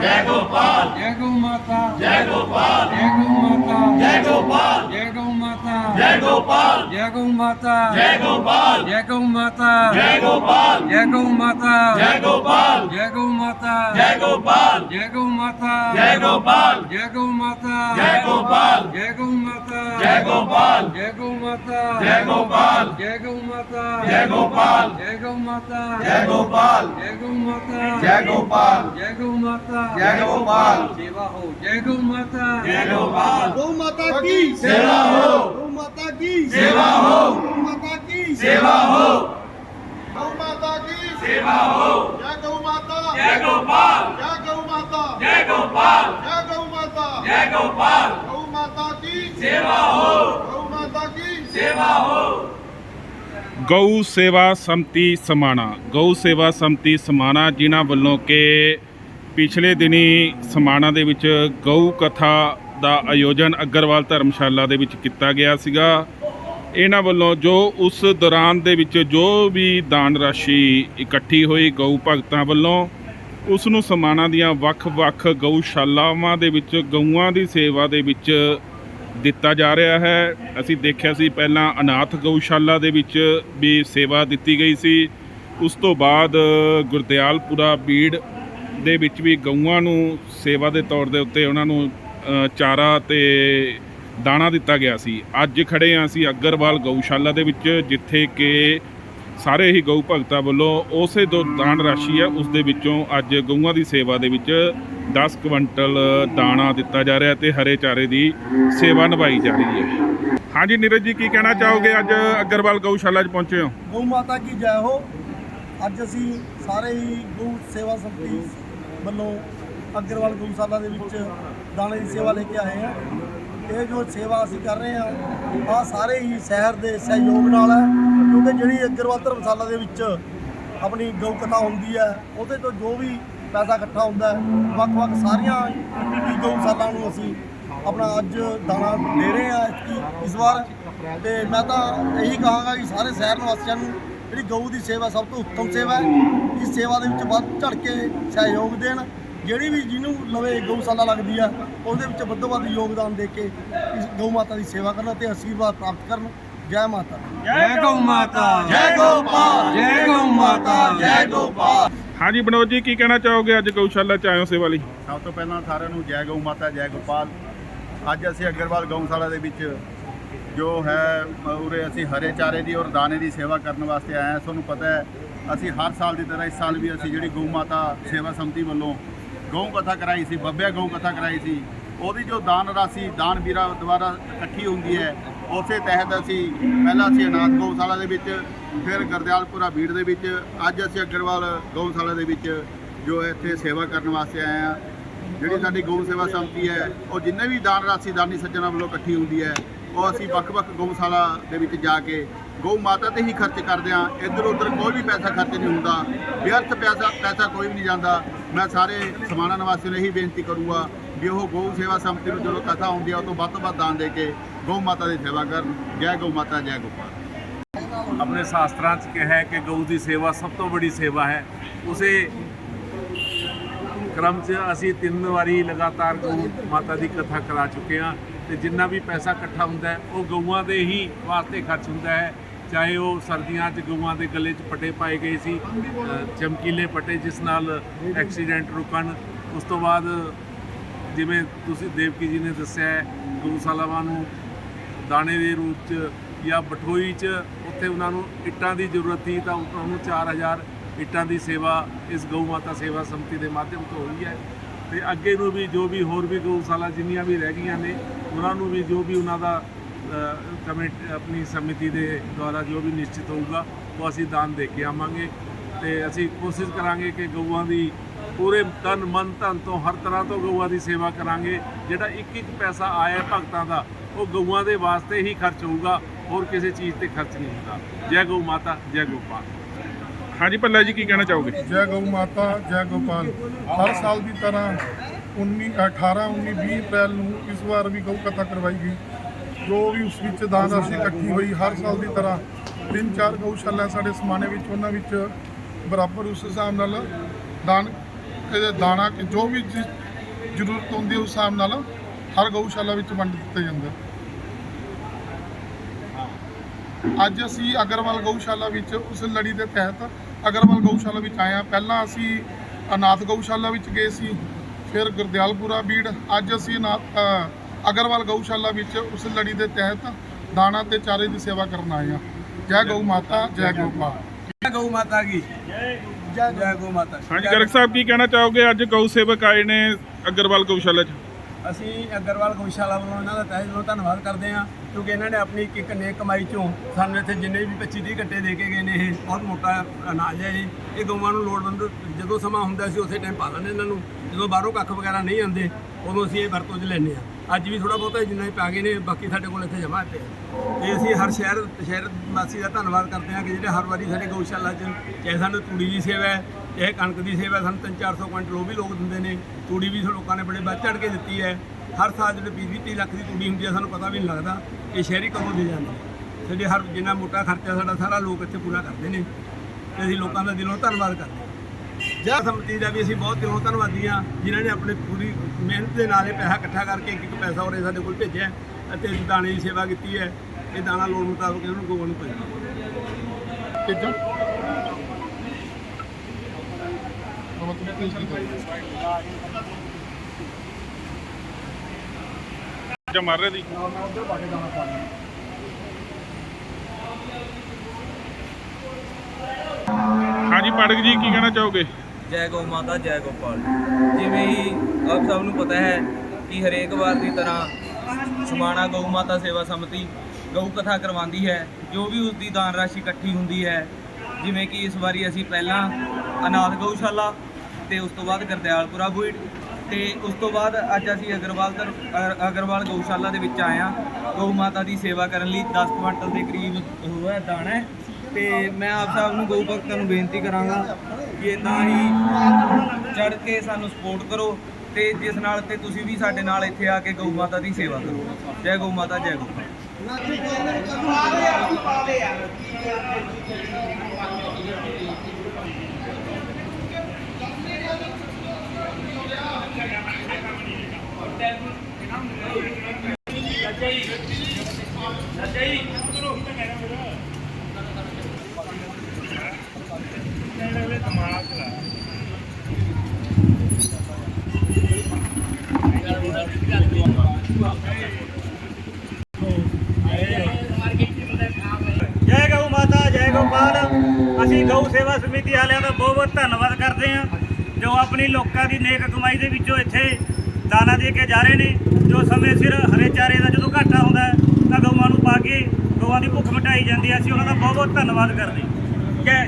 ਜੈ ਗਊ ਮਾਤਾ ਜੈ ਗੋਪਾਲ ਜੈ ਗਊ ਮਾਤਾ ਜੈ ਗੋਪਾਲ ਜੈ ਗਊ ਮਾਤਾ ਜੈ ਗੋਪਾਲ ਜੈ ਗਊ ਮਾਤਾ ਜੈ ਗੋਪਾਲ ਜੈ ਗਊ ਮਾਤਾ ਜੈ ਗੋਪਾਲ ਜੈ ਗਊ ਮਾਤਾ ਜੈ ਗੋਪਾਲ ਜੈ ਗਊ ਮਾਤਾ ਜੈ ਗੋਪਾਲ ਜੈ ਗਊ ਮਾਤਾ ਜੈ ਗੋਪਾਲ ਜੈ ਗਊ ਮਾਤਾ ਜੈ ਗੋਪਾਲ ਜੈ ਗਊ ਮਾਤਾ ਜੈ ਗੋਪਾਲ ਜੈ ਗਊ ਮਾਤਾ ਜੈ ਗੋਪਾਲ ਜੈ ਗਊ ਮਾਤਾ ਜੈ ਗੋਪਾਲ ਜੈ ਗਊ ਮਾਤਾ ਜੈ ਗੋਪਾਲ ਜੈ ਗਊ ਮਾਤਾ ਜੈ ਗੋਪਾਲ ਜੈ ਗਊ ਮਾਤਾ ਜੈ ਗੋਪਾਲ ਜੈ ਗਊ ਮਾਤਾ ਜੈ ਗੋਪਾਲ ਸੇਵਾ ਹੋ ਜੈ ਗਊ ਮਾਤਾ ਜੈ ਗੋਪਾਲ गौ माता की सेवा हो। गौ माता की सेवा हो। गौ माता की सेवा हो गौ माता की सेवा हो जय गौ माता जय गोपाल जय गौ माता जय गोपाल जय गौ माता जय गोपाल गौ माता की सेवा हो गौ माता की सेवा हो ਗਊ ਸੇਵਾ ਸੰਮਤੀ ਸਮਾਣਾ ਗਊ ਸੇਵਾ ਸੰਮਤੀ ਸਮਾਣਾ ਜਿਨ੍ਹਾਂ ਵੱਲੋਂ ਕਿ ਪਿਛਲੇ ਦਿਨੀ ਸਮਾਣਾ ਦੇ ਵਿੱਚ ਗਊ ਕਥਾ ਦਾ ਆਯੋਜਨ ਅਗਰਵਾਲ ਧਰਮਸ਼ਾਲਾ ਦੇ ਵਿੱਚ ਕੀਤਾ ਗਿਆ ਸੀਗਾ। ਇਹਨਾਂ ਵੱਲੋਂ ਜੋ ਉਸ ਦੌਰਾਨ ਦੇ ਵਿੱਚ ਜੋ ਵੀ ਦਾਨ ਰਾਸ਼ੀ ਇਕੱਠੀ ਹੋਈ ਗਊ ਭਗਤਾਂ ਵੱਲੋਂ, ਉਸ ਨੂੰ ਸਮਾਣਾ ਦੀਆਂ ਵੱਖ-ਵੱਖ ਗਊਸ਼ਾਲਾਵਾਂ ਦੇ ਵਿੱਚ, ਗਊਆਂ ਦੀ ਸੇਵਾ ਦੇ ਵਿੱਚ ਦਿੱਤਾ ਜਾ ਰਿਹਾ ਹੈ। ਅਸੀਂ ਦੇਖਿਆ ਸੀ ਪਹਿਲਾਂ ਅਨਾਥ ਗਊਸ਼ਾਲਾ ਦੇ ਵਿੱਚ ਵੀ ਸੇਵਾ ਦਿੱਤੀ ਗਈ ਸੀ। ਉਸ ਤੋਂ ਬਾਅਦ ਗੁਰਦਿਆਲਪੁਰਾ, ਬੀੜ ਦੇ ਵਿੱਚ ਵੀ ਗਊਆਂ ਨੂੰ ਸੇਵਾ ਦੇ ਤੌਰ ਦੇ ਉੱਤੇ ਉਹਨਾਂ ਨੂੰ ਚਾਰਾ ਤੇ ਦਾਣਾ ਦਿੱਤਾ ਗਿਆ ਸੀ। ਅੱਜ ਖੜੇ ਹਾਂ ਅਸੀਂ ਅਗਰਵਾਲ ਗਊਸ਼ਾਲਾ ਦੇ ਵਿੱਚ, ਜਿੱਥੇ ਕਿ ਸਾਰੇ ਹੀ ਗਊ ਭਗਤਾਂ ਵੱਲੋਂ ਉਸੇ ਦੋ ਦਾਨ ਰਾਸ਼ੀ ਹੈ ਉਸ ਦੇ ਵਿੱਚੋਂ ਅੱਜ ਗਊਆਂ ਦੀ ਸੇਵਾ ਦੇ ਵਿੱਚ 10 ਕੁਇੰਟਲ ਦਾਣਾ ਦਿੱਤਾ ਜਾ ਰਿਹਾ ਤੇ ਹਰੇ ਚਾਰੇ ਦੀ ਸੇਵਾ ਨਿਭਾਈ ਜਾ ਰਹੀ ਹੈ। ਹਾਂਜੀ ਨੀਰਜ ਜੀ, ਕੀ ਕਹਿਣਾ ਚਾਹੋਗੇ? ਅੱਜ ਅਗਰਵਾਲ ਗਊਸ਼ਾਲਾ 'ਚ ਪਹੁੰਚੇ ਹੋ। ਗਊ ਮਾਤਾ ਕੀ ਜੈ ਹੋ। ਅੱਜ ਅਸੀਂ ਸਾਰੇ ਹੀ ਗਊ ਸੇਵਾ ਸੰਮਤੀ ਵੱਲੋਂ ਅਗਰਵਾਲ ਗਊਸ਼ਾਲਾ ਦੇ ਵਿੱਚ ਦਾਣੇ ਦੀ ਸੇਵਾ ਲੈ ਕੇ ਆਏ ਹਾਂ ਇਹ ਜੋ ਸੇਵਾ ਅਸੀਂ ਕਰ ਰਹੇ ਹਾਂ ਆ ਸਾਰੇ ਹੀ ਸ਼ਹਿਰ ਦੇ ਸਹਿਯੋਗ ਨਾਲ ਹੈ, ਕਿਉਂਕਿ ਜਿਹੜੀ ਅਗਰਵਾਲ ਧਰਮਸ਼ਾਲਾ ਦੇ ਵਿੱਚ ਆਪਣੀ ਗਊ ਕਥਾ ਹੁੰਦੀ ਹੈ, ਉਹਦੇ ਤੋਂ ਜੋ ਵੀ ਪੈਸਾ ਇਕੱਠਾ ਹੁੰਦਾ ਵੱਖ-ਵੱਖ ਸਾਰੀਆਂ ਹੀ ਗਊਸ਼ਾਲਾ ਨੂੰ ਅਸੀਂ ਆਪਣਾ ਅੱਜ ਦਾਣਾ ਦੇ ਰਹੇ ਹਾਂ ਐਤਕੀ ਇਸ ਵਾਰ। ਤੇ ਮੈਂ ਤਾਂ ਇਹੀ ਕਹਾਂਗਾ ਕਿ ਸਾਰੇ ਸ਼ਹਿਰ ਨਿਵਾਸੀਆਂ ਨੂੰ ਜਿਹੜੀ ਗਊ ਦੀ ਸੇਵਾ ਸਭ ਤੋਂ ਉੱਤਮ ਸੇਵਾ ਹੈ ਇਸ ਸੇਵਾ ਦੇ ਵਿੱਚ ਵੱਧ ਚੜ ਕੇ ਸਹਿਯੋਗ ਦੇਣ। ਜਿਹੜੀ ਵੀ ਜਿਹਨੂੰ ਲਵੇ ਗਊਸ਼ਾਲਾ ਲੱਗਦੀ ਆ ਉਹਦੇ ਵਿੱਚ ਵੱਧ ਤੋਂ ਵੱਧ ਯੋਗਦਾਨ ਦੇ ਕੇ ਇਸ ਗਊ ਮਾਤਾ ਦੀ ਸੇਵਾ ਕਰਨ ਤੇ ਆਸ਼ੀਰਵਾਦ ਪ੍ਰਾਪਤ ਕਰਨ। ਜੈ ਮਾਤਾ ਜੈ ਗਊ ਮਾਤਾ। ਜੈ ਗਊ ਪਾ ਜੈ ਗਊ ਮਾਤਾ। ਜੈ ਗੋਪਾਲ। ਹਾਂਜੀ ਬਨੋਦ ਜੀ ਕੀ ਕਹਿਣਾ ਚਾਹੋਗੇ ਅੱਜ ਗਊਸ਼ਾਲਾ ਚ ਆਇਓ ਸੇਵਾ ਲਈ? ਸਭ ਤੋਂ ਪਹਿਲਾਂ ਸਾਰਿਆਂ ਨੂੰ ਜੈ ਗਊ ਮਾਤਾ ਜੈ ਗੋਪਾਲ। ਅੱਜ ਅਸੀਂ ਅਗਰਵਾਲ ਗਊਸ਼ਾਲਾ ਦੇ ਵਿੱਚ ਜੋ ਹੈ ਉਰੇ ਅਸੀਂ ਹਰੇ ਚਾਰੇ ਦੀ ਔਰ ਦਾਣੇ ਦੀ ਸੇਵਾ ਕਰਨ ਵਾਸਤੇ ਆਏ ਹਾਂ। ਤੁਹਾਨੂੰ ਪਤਾ ਹੈ, ਅਸੀਂ ਹਰ ਸਾਲ ਦੀ ਤਰ੍ਹਾਂ ਇਸ ਸਾਲ ਵੀ ਅਸੀਂ ਜਿਹੜੀ ਗਊ ਮਾਤਾ ਸੇਵਾ ਸੰਮਤੀ ਵੱਲੋਂ ਗਊ ਕਥਾ ਕਰਾਈ ਸੀ, ਬੱਬਿਆ ਗਊ ਕਥਾ ਕਰਾਈ ਸੀ, ਉਹਦੀ ਜੋ ਦਾਨ ਰਾਸ਼ੀ, ਦਾਨ ਵੀਰਾ ਦੁਆਰਾ ਇਕੱਠੀ ਹੁੰਦੀ ਹੈ, ਉਸੇ ਤਹਿਤ ਅਸੀਂ ਪਹਿਲਾਂ ਅਸੀਂ ਅਨਾਥ ਗਊਸ਼ਾਲਾ ਦੇ ਵਿੱਚ, ਫਿਰ ਗਰਦਿਆਲਪੁਰਾ ਬੀੜ ਦੇ ਵਿੱਚ, ਅੱਜ ਅਸੀਂ ਅਗਰਵਾਲ ਗਊਸ਼ਾਲਾ ਦੇ ਵਿੱਚ ਜੋ ਇੱਥੇ ਸੇਵਾ ਕਰਨ ਵਾਸਤੇ ਆਏ ਹਾਂ। ਜਿਹੜੀ ਸਾਡੀ ਗਊ ਸੇਵਾ ਸੰਮਤੀ ਹੈ, ਉਹ ਜਿੰਨੇ ਵੀ ਦਾਨ ਰਾਸ਼ੀ, ਦਾਨੀ ਸੱਜਣਾ ਵੱਲੋਂ ਇਕੱਠੀ ਹੁੰਦੀ ਹੈ ਉਹ ਅਸੀਂ ਵੱਖ-ਵੱਖ ਗਊਸ਼ਾਲਾ ਦੇ ਵਿੱਚ ਜਾ ਕੇ ਗਊ ਮਾਤਾ ਤੇ ਹੀ ਖਰਚ ਕਰਦੇ ਹਾਂ। ਇੱਧਰ ਉੱਧਰ ਕੋਈ ਵੀ ਪੈਸਾ ਖਰਚ ਨਹੀਂ ਹੁੰਦਾ। ਵਿਅਰਥ ਪੈਸਾ ਪੈਸਾ ਕੋਈ ਵੀ ਨਹੀਂ ਜਾਂਦਾ। ਮੈਂ ਸਾਰੇ ਸਮਾਣਾ ਨਿਵਾਸੀਆਂ ਨੂੰ ਇਹੀ ਬੇਨਤੀ ਕਰੂੰਗਾ ਵੀ ਉਹ ਗਊ ਸੇਵਾ ਸੰਪਤੀ ਨੂੰ ਜਦੋਂ ਕਥਾ ਹੁੰਦੀ ਹੈ ਉਹ ਤੋਂ ਵੱਧ ਤੋਂ ਵੱਧ ਦਾਨ ਦੇ ਕੇ ਗਊ ਮਾਤਾ ਦੀ ਸੇਵਾ ਕਰਨ। ਜੈ ਗਊ ਮਾਤਾ, ਜੈ ਗੋਪਾਲ ਆਪਣੇ ਸ਼ਾਸਤਰਾਂ 'ਚ ਕਿਹਾ ਹੈ ਕਿ ਗਊ ਦੀ ਸੇਵਾ ਸਭ ਤੋਂ ਵੱਡੀ ਸੇਵਾ ਹੈ। ਉਸੇ ਕ੍ਰਮ 'ਚ ਅਸੀਂ ਤਿੰਨ ਵਾਰੀ ਲਗਾਤਾਰ ਗਊ ਮਾਤਾ ਦੀ ਕਥਾ ਕਰਾ ਚੁੱਕੇ ਹਾਂ। ਤੇ ਜਿੰਨਾ ਵੀ ਪੈਸਾ ਇਕੱਠਾ ਹੁੰਦਾ ਹੈ, ਉਹ ਗਊਆਂ ਦੇ ਹੀ ਵਾਸਤੇ ਖਰਚ ਹੁੰਦਾ ਹੈ। ਚਾਹੇ ਉਹ ਸਰਦੀਆਂ 'ਚ ਗਊਆਂ ਦੇ ਗਲੇ 'ਚ ਪੱਟੇ ਪਾਏ ਗਏ ਸੀ ਚਮਕੀਲੇ ਪੱਟੇ ਜਿਸ ਨਾਲ ਐਕਸੀਡੈਂਟ ਰੁਕਣ। ਉਸ ਤੋਂ ਬਾਅਦ ਜਿਵੇਂ ਤੁਸੀਂ ਦੇਵਕੀ ਜੀ ਨੇ ਦੱਸਿਆ ਹੈ, ਗਊਸ਼ਾਲਾਵਾਂ ਨੂੰ ਦਾਣੇ ਦੇ ਰੂਪ ਚ ਜਾਂ ਬਠੋਈ ਚ ਉੱਥੇ ਉਹਨਾਂ ਨੂੰ ਇੱਟਾਂ ਦੀ ਜ਼ਰੂਰਤ ਸੀ ਤਾਂ ਉਹਨਾਂ ਨੂੰ 4000 ਇੱਟਾਂ ਦੀ ਸੇਵਾ, ਇਸ ਗਊ ਮਾਤਾ ਸੇਵਾ ਸੰਮਤੀ ਦੇ ਮਾਧਿਅਮ ਤੋਂ ਹੋਈ ਹੈ। ਤੇ ਅੱਗੇ ਨੂੰ ਵੀ ਜੋ ਵੀ ਹੋਰ ਵੀ ਗਊਸ਼ਾਲਾ ਜਿੰਨੀਆਂ ਵੀ ਰਹਿ ਗਈਆਂ ਨੇ ਉਹਨਾਂ ਨੂੰ ਵੀ ਜੋ ਵੀ ਉਹਨਾਂ ਦਾ ਕਮੇਟੀ ਆਪਣੀ ਸਮਿਤੀ ਦੇ ਦੁਆਰਾ ਜੋ ਵੀ ਨਿਸ਼ਚਿਤ ਹੋਊਗਾ ਉਹ ਅਸੀਂ ਦਾਨ ਦੇ ਕੇ ਆਵਾਂਗੇ ਤੇ ਅਸੀਂ ਕੋਸ਼ਿਸ਼ ਕਰਾਂਗੇ ਕਿ ਗਊਆਂ ਦੀ ਪੂਰੇ ਤਨ ਮਨ ਧਨ ਤੋਂ ਹਰ ਤਰ੍ਹਾਂ ਤੋਂ ਗਊਆਂ ਦੀ ਸੇਵਾ ਕਰਾਂਗੇ। ਜਿਹੜਾ ਇੱਕ ਇੱਕ ਪੈਸਾ ਆਇਆ ਭਗਤਾਂ ਦਾ ਉਹ ਗਊਆਂ ਦੇ ਵਾਸਤੇ ਹੀ ਖਰਚ ਹੋਊਗਾ ਹੋਰ ਕਿਸੇ ਚੀਜ਼ ਤੇ ਖਰਚ ਨਹੀਂ ਹੁੰਦਾ। ਜੈ ਗਊ ਮਾਤਾ ਜੈ ਗੋਪਾਲ ਹਾਂਜੀ ਭੱਲਾ ਜੀ ਕੀ ਕਹਿਣਾ ਚਾਹੋਗੇ? ਜੈ ਗਊ ਮਾਤਾ ਜੈ ਗੋਪਾਲ ਹਰ ਸਾਲ ਦੀ ਤਰ੍ਹਾਂ 19 18 19 20 ਅਪ੍ਰੈਲ ਨੂੰ ਇਸ ਵਾਰ ਵੀ ਗਊ ਕਥਾ ਕਰਵਾਈ ਗਈ। ਜੋ ਵੀ ਉਸ ਵਿੱਚ ਦਾਨ ਰਾਸ਼ੀ ਇਕੱਠੀ ਹੋਈ ਹਰ ਸਾਲ ਦੀ ਤਰ੍ਹਾਂ, ਤਿੰਨ ਚਾਰ ਗਊਸ਼ਾਲਾ ਸਾਡੇ ਸਮਾਨੇ ਵਿੱਚ, ਉਹਨਾਂ ਵਿੱਚ ਬਰਾਬਰ ਉਸ ਹਿਸਾਬ ਨਾਲ ਦਾਨ ਦਾਣਾ ਜੋ ਵੀ ਜ਼ਰੂਰਤ ਹੁੰਦੀ ਉਸ ਹਿਸਾਬ ਨਾਲ ਹਰ ਗਊਸ਼ਾਲਾ ਵਿੱਚ ਵੰਡ ਦਿੱਤਾ ਜਾਂਦਾ। ਅੱਜ ਅਸੀਂ ਅਗਰਵਾਲ ਗਊਸ਼ਾਲਾ ਵਿੱਚ ਉਸ ਲੜੀ ਦੇ ਤਹਿਤ ਅਗਰਵਾਲ ਗਊਸ਼ਾਲਾ ਵਿੱਚ ਆਏ ਹਾਂ। ਪਹਿਲਾਂ ਅਸੀਂ ਅਨਾਥ ਗਊਸ਼ਾਲਾ ਵਿੱਚ ਗਏ ਸੀ। ਫਿਰ ਗੁਰਦਿਆਲਪੁਰਾ ਬੀੜ ਅੱਜ ਅਸੀਂ ਅਗਰਵਾਲ ਗਊਸ਼ਾਲਾ ਵਿੱਚ ਉਸ ਲੜੀ ਦੇ ਤਹਿਤ ਦਾਣਾ ਤੇ ਚਾਰੇ ਦੀ ਸੇਵਾ ਕਰਨ ਆਏ ਹਾਂ। ਜੈ ਗਊ ਮਾਤਾ ਜੈ ਗੋਪਾਲ ਜੈ ਗਊ ਮਾਤਾ ਕੀ? ਜੈ ਜੈ ਗਊ ਮਾਤਾ ਹਾਂਜੀ ਗਰਗ ਸਾਹਿਬ ਕੀ ਕਹਿਣਾ ਚਾਹੋਗੇ? ਅੱਜ ਗਊ ਸੇਵਕ ਆਏ ਨੇ ਅਗਰਵਾਲ ਗਊਸ਼ਾਲਾ 'ਚ। ਅਸੀਂ ਅਗਰਵਾਲ ਗਊਸ਼ਾਲਾ ਵੱਲੋਂ ਇਹਨਾਂ ਦਾ ਤਹਿ ਦਿਲੋਂ ਧੰਨਵਾਦ ਕਰਦੇ ਹਾਂ ਕਿਉਂਕਿ ਇਹਨਾਂ ਨੇ ਆਪਣੀ ਇੱਕ ਇੱਕ ਨੇਕ ਕਮਾਈ ਚੋਂ ਸਾਨੂੰ ਇੱਥੇ ਜਿੰਨੇ ਵੀ 25 30 ਘੰਟੇ ਦੇ ਕੇ ਗਏ ਨੇ ਇਹ ਬਹੁਤ ਮੋਟਾ ਅਨਾਜ ਹੈ ਜੀ। ਇਹ ਗਊਆਂ ਨੂੰ ਲੋੜਵੰਦ ਜਦੋਂ ਸਮਾਂ ਹੁੰਦਾ ਸੀ ਉਸੇ ਟਾਈਮ ਪਾ ਦਿੰਦੇ ਇਹਨਾਂ ਨੂੰ। ਜਦੋਂ ਬਾਹਰੋਂ ਕੱਖ ਵਗੈਰਾ ਨਹੀਂ ਆਉਂਦੇ, ਉਦੋਂ ਅਸੀਂ ਇਹ ਵਰਤੋਂ 'ਚ ਲੈਂਦੇ ਹਾਂ। ਅੱਜ ਵੀ ਥੋੜਾ ਬਹੁਤਾ ਜਿੰਨਾ ਹੀ ਪਾ ਗਏ ਨੇ, ਬਾਕੀ ਸਾਡੇ ਕੋਲ ਇੱਥੇ ਜਮ੍ਹਾਂ ਪਿਆ ਤੇ ਅਸੀਂ ਹਰ ਸ਼ਹਿਰ ਸ਼ਹਿਰ ਵਾਸੀ ਦਾ ਧੰਨਵਾਦ ਕਰਦੇ ਹਾਂ ਕਿ ਜਿਹੜੇ ਹਰ ਵਾਰੀ ਸਾਡੇ ਗਊਸ਼ਾਲਾ 'ਚ, ਚਾਹੇ ਸਾਨੂੰ ਤੂੜੀ ਦੀ ਸੇਵਾ ਹੈ, ਚਾਹੇ ਕਣਕ ਦੀ ਸੇਵਾ ਸਾਨੂੰ 3-400 ਕੁਇੰਟਲ ਉਹ ਵੀ ਲੋਕ ਦਿੰਦੇ ਨੇ। ਤੂੜੀ ਵੀ ਲੋਕਾਂ ਨੇ ਬੜੇ ਵੱਧ ਚੜ ਕੇ ਦਿੱਤੀ ਹੈ। ਹਰ ਸਾਲ ਜਿਹੜੇ 20-30 ਲੱਖ ਦੀ ਤੂੜੀ ਹੁੰਦੀ ਹੈ, ਸਾਨੂੰ ਪਤਾ ਵੀ ਨਹੀਂ ਲੱਗਦਾ ਇਹ ਸ਼ਹਿਰੀ ਕਦੋਂ ਦੇ ਜਾਂਦੇ ਸਾਡੇ ਹਰ, ਜਿੰਨਾ ਮੋਟਾ ਖਰਚਾ ਸਾਡਾ, ਸਾਰਾ ਲੋਕ ਇੱਥੇ ਪੂਰਾ ਕਰਦੇ ਨੇ। ਤੇ ਅਸੀਂ ਲੋਕਾਂ ਦਾ ਦਿਲੋਂ ਧੰਨਵਾਦ ਕਰਦੇ ਹਾਂ। ਜੈ ਸਮਤੀ ਦਾ ਵੀ ਅਸੀਂ ਬਹੁਤ ਦਿਲੋਂ ਧੰਨਵਾਦੀ ਹਾਂ ਜਿਨ੍ਹਾਂ ਨੇ ਆਪਣੇ ਪੂਰੀ ਮਿਹਨਤ ਦੇ ਨਾਲ ਇਹ ਪੈਸਾ ਇਕੱਠਾ ਕਰਕੇ ਇੱਕ ਇੱਕ ਪੈਸਾ ਉਹਨੇ ਸਾਡੇ ਕੋਲ ਭੇਜਿਆ ਅਤੇ ਦਾਣੇ ਦੀ ਸੇਵਾ ਕੀਤੀ ਹੈ। ਇਹ ਦਾਣਾ ਲੋੜ ਮੁਤਾਬਕ ਇਹਨੂੰ ਗੋਵਾਂ ਨੂੰ ਭੇਜਿਆ ਜਾਂ ਮਾਰ ਰਹੇ ਦੀ ਹਾਂਜੀ ਪਾਠਕ ਜੀ ਕੀ ਕਹਿਣਾ ਚਾਹੋਗੇ? ਜੈ ਗਊ ਮਾਤਾ, ਜੈ ਗੋਪਾਲ ਜਿਵੇਂ ਹੀ ਆਪ ਸਭ ਨੂੰ ਪਤਾ ਹੈ ਕਿ ਹਰੇਕ ਵਾਰ ਦੀ ਤਰ੍ਹਾਂ ਸਮਾਣਾ ਗਊ ਮਾਤਾ ਸੇਵਾ ਸਮਿਤੀ ਗਊ ਕਥਾ ਕਰਵਾਉਂਦੀ ਹੈ, ਜੋ ਵੀ ਉਸ ਦੀ ਦਾਨ ਰਾਸ਼ੀ ਇਕੱਠੀ ਹੁੰਦੀ ਹੈ, ਜਿਵੇਂ ਕਿ ਇਸ ਵਾਰੀ ਅਸੀਂ ਪਹਿਲਾਂ ਅਨਾਥ ਗਊਸ਼ਾਲਾ ਤੇ ਉਸ ਤੋਂ ਬਾਅਦ ਗਰਦਿਆਲਪੁਰਾ ਬੁਇਡ ਤੇ ਉਸ ਤੋਂ ਬਾਅਦ ਅੱਜ ਅਸੀਂ ਅਗਰਵਾਲ ਦਰ- ਅ- ਅਗਰਵਾਲ ਗਊਸ਼ਾਲਾ ਦੇ ਵਿੱਚ ਆਏ ਹਾਂ। ਗਊ ਮਾਤਾ ਦੀ ਸੇਵਾ ਕਰਨ ਲਈ 10 ਕੁਇੰਟਲ ਦੇ ਕਰੀਬ ਹੋਇਆ ਦਾਣਾ ਹੈ। ਤੇ ਮੈਂ ਆਪ ਸਾਹਿਬ ਨੂੰ ਗਊ ਭਗਤਾਂ ਨੂੰ ਬੇਨਤੀ ਕਰਾਂਗਾ ਕਿ ਇਦਾਂ ਹੀ ਚੜ ਕੇ ਸਾਨੂੰ ਸਪੋਰਟ ਕਰੋ ਤੇ ਜਿਸ ਨਾਲ ਤੇ ਤੁਸੀਂ ਵੀ ਸਾਡੇ ਨਾਲ ਇੱਥੇ ਆ ਕੇ ਗਊ ਮਾਤਾ ਦੀ ਸੇਵਾ ਕਰੋ। ਜੈ ਗਊ ਮਾਤਾ, ਜੈ ਗਊ। ਜੈ ਗਊ ਮਾਤਾ ਜੈ ਗੋਪਾਲ ਅਸੀਂ ਸੇਵਾ ਸਮਿਤੀ ਵਾਲਿਆਂ ਦਾ ਬਹੁਤ ਬਹੁਤ ਧੰਨਵਾਦ ਕਰਦੇ ਹਾਂ, ਜੋ ਆਪਣੀ ਲੋਕਾਂ ਦੀ ਨੇਕ ਕਮਾਈ ਦੇ ਵਿੱਚੋਂ ਇੱਥੇ ਦਾਣਾ ਦੇ ਕੇ ਜਾ ਰਹੇ ਨੇ, ਜੋ ਸਮੇਂ ਸਿਰ ਹਰੇ ਚਾਰੇ ਦਾ ਜਦੋਂ ਘਾਟਾ ਹੁੰਦਾ ਤਾਂ ਗਊਆਂ ਨੂੰ ਪਾ ਕੇ ਗਊਆਂ ਦੀ ਭੁੱਖ ਮਿਟਾਈ ਜਾਂਦੀ ਹੈ। ਅਸੀਂ ਉਹਨਾਂ ਦਾ ਬਹੁਤ ਬਹੁਤ ਧੰਨਵਾਦ ਕਰਦੇ ਹਾਂ। ਜੈ